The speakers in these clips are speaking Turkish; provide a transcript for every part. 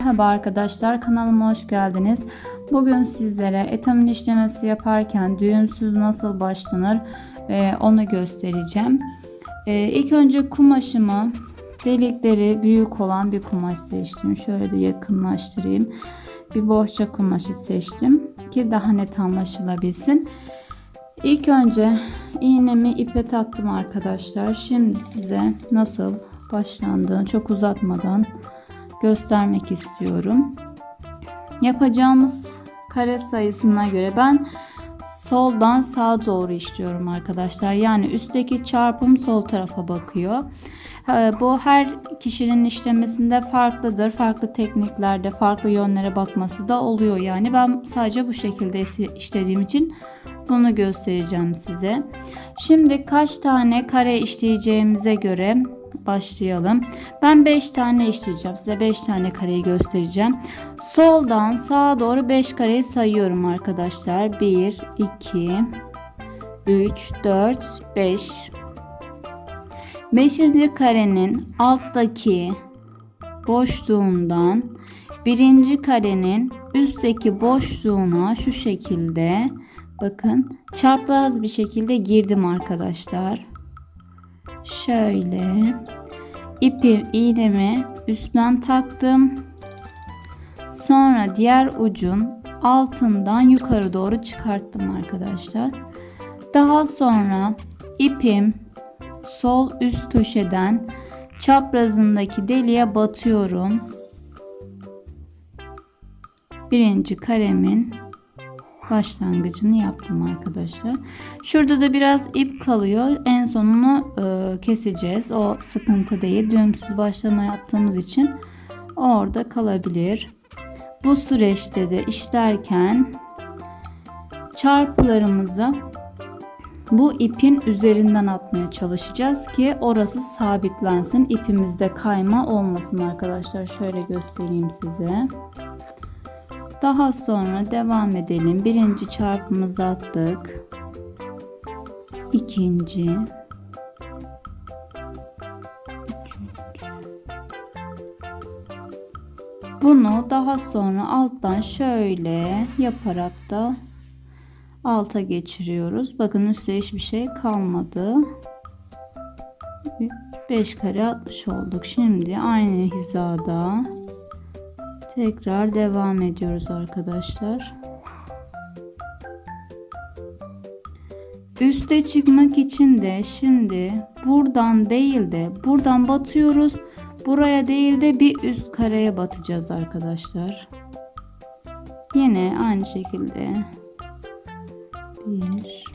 Merhaba arkadaşlar kanalıma hoş geldiniz. Bugün sizlere etamin işlemesi yaparken düğümsüz nasıl başlanır e, onu göstereceğim. E, ilk önce kumaşımı delikleri büyük olan bir kumaş seçtim. Şöyle de yakınlaştırayım. Bir bohça kumaşı seçtim ki daha net anlaşılabilsin. İlk önce iğnemi ipe taktım arkadaşlar. Şimdi size nasıl başlandığını çok uzatmadan göstermek istiyorum. Yapacağımız kare sayısına göre ben soldan sağa doğru işliyorum arkadaşlar. Yani üstteki çarpım sol tarafa bakıyor. Ee, Bu her kişinin işlemesinde farklıdır. Farklı tekniklerde, farklı yönlere bakması da oluyor. Yani ben sadece bu şekilde işlediğim için bunu göstereceğim size. Şimdi kaç tane kare işleyeceğimize göre başlayalım. Ben 5 tane işleyeceğim. Size 5 tane kareyi göstereceğim. Soldan sağa doğru 5 kareyi sayıyorum arkadaşlar. 1, 2, 3, 4, 5. Beşinci karenin alttaki boşluğundan birinci karenin üstteki boşluğuna şu şekilde bakın çapraz bir şekilde girdim arkadaşlar. Şöyle ipi iğnemi üstten taktım. Sonra diğer ucun altından yukarı doğru çıkarttım arkadaşlar. Daha sonra ipim sol üst köşeden çaprazındaki deliğe batıyorum. Birinci karemin başlangıcını yaptım arkadaşlar. Şurada da biraz ip kalıyor. En sonunu e, keseceğiz. O sıkıntı değil. Düğümsüz başlama yaptığımız için orada kalabilir. Bu süreçte de işlerken çarpılarımızı bu ipin üzerinden atmaya çalışacağız ki orası sabitlensin. İpimizde kayma olmasın arkadaşlar. Şöyle göstereyim size. Daha sonra devam edelim. Birinci çarpımızı attık. İkinci. Bunu daha sonra alttan şöyle yaparak da alta geçiriyoruz. Bakın üstte hiçbir şey kalmadı. 5 kare atmış olduk. Şimdi aynı hizada tekrar devam ediyoruz arkadaşlar. Üste çıkmak için de şimdi buradan değil de buradan batıyoruz. Buraya değil de bir üst kareye batacağız arkadaşlar. Yine aynı şekilde bir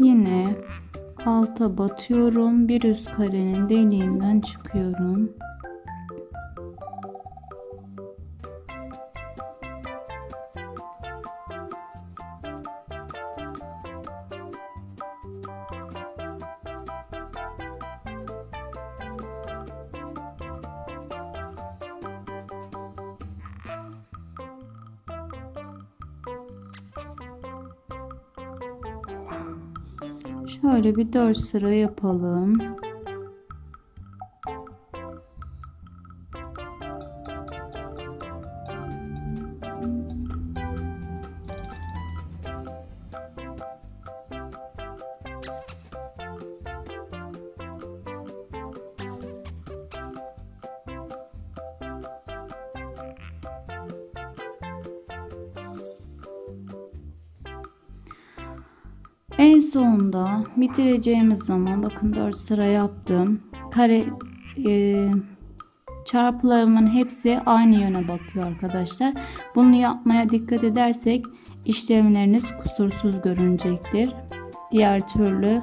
Yine alta batıyorum. Bir üst karenin deliğinden çıkıyorum. Şöyle bir 4 sıra yapalım. Sonunda bitireceğimiz zaman bakın 4 sıra yaptım. Kare e, çarpılarımın hepsi aynı yöne bakıyor arkadaşlar. Bunu yapmaya dikkat edersek işlemleriniz kusursuz görünecektir. Diğer türlü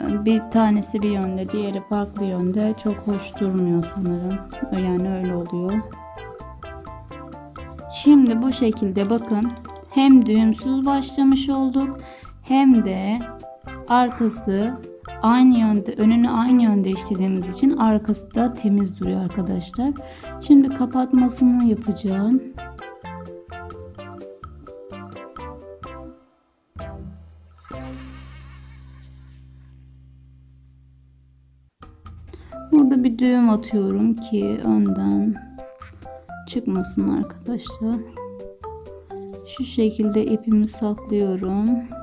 e, bir tanesi bir yönde, diğeri farklı yönde çok hoş durmuyor sanırım. Yani öyle oluyor. Şimdi bu şekilde bakın hem düğümsüz başlamış olduk hem de arkası aynı yönde önünü aynı yönde işlediğimiz için arkası da temiz duruyor arkadaşlar. Şimdi kapatmasını yapacağım. Burada bir düğüm atıyorum ki önden çıkmasın arkadaşlar. Şu şekilde ipimi saklıyorum.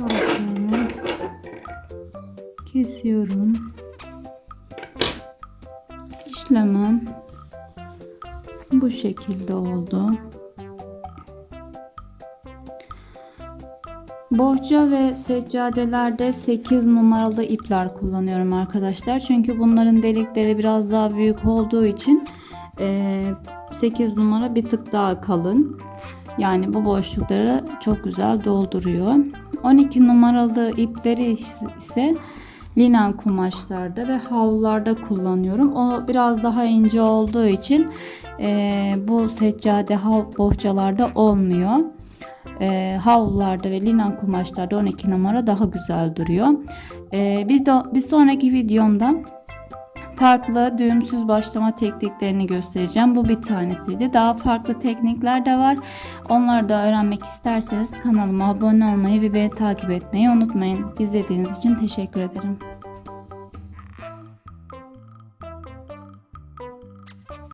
Sonra kesiyorum. İşlemem bu şekilde oldu. Bohça ve seccadelerde 8 numaralı ipler kullanıyorum arkadaşlar. Çünkü bunların delikleri biraz daha büyük olduğu için 8 numara bir tık daha kalın. Yani bu boşlukları çok güzel dolduruyor. 12 numaralı ipleri ise linen kumaşlarda ve havlularda kullanıyorum. O biraz daha ince olduğu için e, bu seccade hav bohçalarda olmuyor. E, havlularda ve linen kumaşlarda 12 numara daha güzel duruyor. E, bir, de, bir sonraki videomda farklı düğümsüz başlama tekniklerini göstereceğim. Bu bir tanesiydi. Daha farklı teknikler de var. Onları da öğrenmek isterseniz kanalıma abone olmayı ve beni takip etmeyi unutmayın. İzlediğiniz için teşekkür ederim.